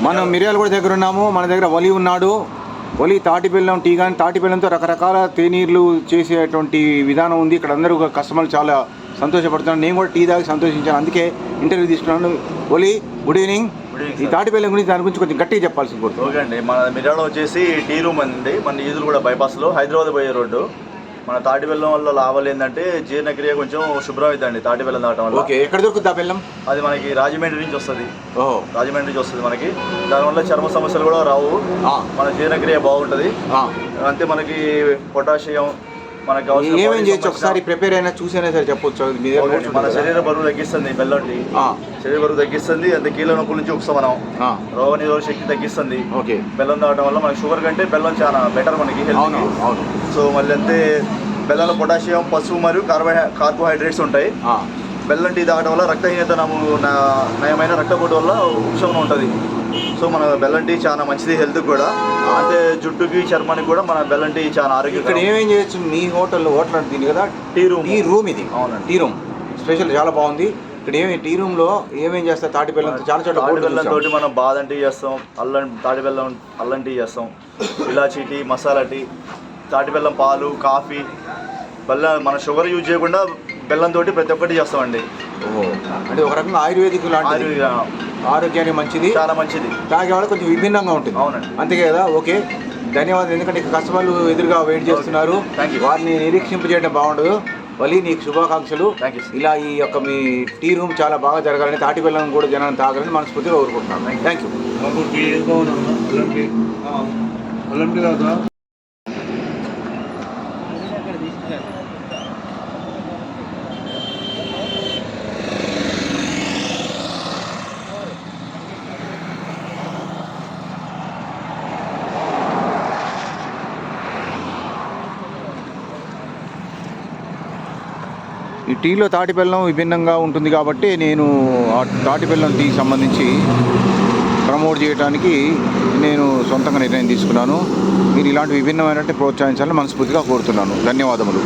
మనం మిరియాల కూడా దగ్గర ఉన్నాము మన దగ్గర ఒలి ఉన్నాడు. ఒలి తాటి బెల్లం టీ కానీ తాటి బెల్లంతో రకరకాల తేనీర్లు చేసేటువంటి విధానం ఉంది. ఇక్కడ అందరూ కస్టమర్లు చాలా సంతోషపడుతున్నారు. నేను కూడా టీ తాగి సంతోషించాను. అందుకే ఇంటర్వ్యూ తీసుకున్నాను. ఒలి గుడ్ ఈవినింగ్. ఈ sir. తాటి బెల్లం గురించి దాని గురించి కొంచెం గట్టిగా చెప్పాల్సి ఓకే అండి. మన మిర్యాలో వచ్చేసి టీ రూమ్ అండి మన ఈదులు కూడా బైపాస్లో. హైదరాబాద్ పోయే రోడ్డు. మన తాటి బెల్లం వల్ల లాభాలు ఏంటంటే జీర్ణక్రియ కొంచెం శుభ్రం అవుతుందండి తాటి బెల్లం తాగటం వల్ల. ఓకే ఎక్కడ దొరుకుతుంది ఆ బెల్లం? అది మనకి రాజమండ్రి నుంచి వస్తుంది. ఓహో. రాజమండ్రి నుంచి వస్తుంది మనకి. దానివల్ల చర్మ సమస్యలు కూడా రావు. మన జీర్ణక్రియ బాగుంటుంది. అంతే మనకి పొటాషియం మనకి కావాల్సిన ఏమేం body చేయొచ్చు? ఒకసారి ప్రిపేర్ అయినా చూసైనా సరే చెప్పొచ్చు. మన? శరీర బరువు తగ్గిస్తుంది బెల్లం టీ ఆ, శరీర బరువు తగ్గిస్తుంది అంతే కీళ్ళ నొప్పుల నుంచి ఉపశమనం. ఆ, రోగ నిరోధక శక్తి తగ్గిస్తుంది. ఓకే బెల్లం తాగడం వల్ల మనకి షుగర్ కంటే బెల్లం చాలా బెటర్ మనకి హెల్త్ అవును సో మళ్ళీ అంతే బెల్లంలో పొటాషియం పసుపు మరియు కార్బోహై కార్బోహైడ్రేట్స్ ఉంటాయి. బెల్లం టీ తాగడం వల్ల రక్తహీనత నయమైన రక్తపోటు వల్ల ఉపశమనం ఉంటుంది. సో మన బెల్లం టీ చాలా మంచిది హెల్త్ కూడా. అంటే జుట్టుకి చర్మానికి కూడా మన బెల్లం టీ చాలా ఇక్కడ ఆరోగ్యకరం ఏమేం చేయొచ్చు? మీ హోటల్లో హోటల్ అంటే కదా? Tea room. టీ రూమ్ ఇది. అవునండి. Tea room. స్పెషల్ చాలా బాగుంది. ఇక్కడ ఏమి టీ రూమ్లో ఏమేం చేస్తారు? తాటి బెల్లంతో చాలా చోట్ల తాటి బెల్లం. తోటి మనం బాదం టీ చేస్తాం అల్లం తాటి బెల్లం అల్లం టీ చేస్తాం ఇలాచీ టీ మసాలా టీ తాటి బెల్లం పాలు కాఫీ బెల్లం మన షుగర్ యూజ్ చేయకుండా బెల్లం తోటి ప్రతి ఒక్కటి చేస్తామండి. ఓహో. అంటే ఒక రకంగా ఆయుర్వేదిక్ ఆరోగ్య ఆరోగ్యానికి మంచిది. చాలా మంచిది. తాగే వాళ్ళకి కొంచెం విభిన్నంగా ఉంటుంది. అవునండి. అంతే కదా? ఓకే. ధన్యవాదాలు. ఎందుకంటే ఇక్కడ కస్టమర్లు ఎదురుగా వెయిట్ చేస్తున్నారు. వారిని నిరీక్షింపజేయడం బాగుండదు. మళ్ళీ నీకు శుభాకాంక్షలు. ఇలా ఈ యొక్క మీ టీ రూమ్ చాలా బాగా జరగాలని తాటి బెల్లం కూడా జనాన్ని తాగాలని మనస్ఫూర్తిగా కోరుకుంటున్నాను. థ్యాంక్ యూ మాకు టీ బాగున్నా అల్లం టీ అల్లం టీ తాగుతా ఈ టీలో తాటి బెల్లం విభిన్నంగా ఉంటుంది కాబట్టి నేను ఆ తాటి బెల్లం టీకి సంబంధించి ప్రమోట్ చేయడానికి నేను సొంతంగా నిర్ణయం తీసుకున్నాను. మీరు ఇలాంటి విభిన్నమైనటువంటి ప్రోత్సహించాలని మనస్ఫూర్తిగా కోరుతున్నాను. ధన్యవాదములు.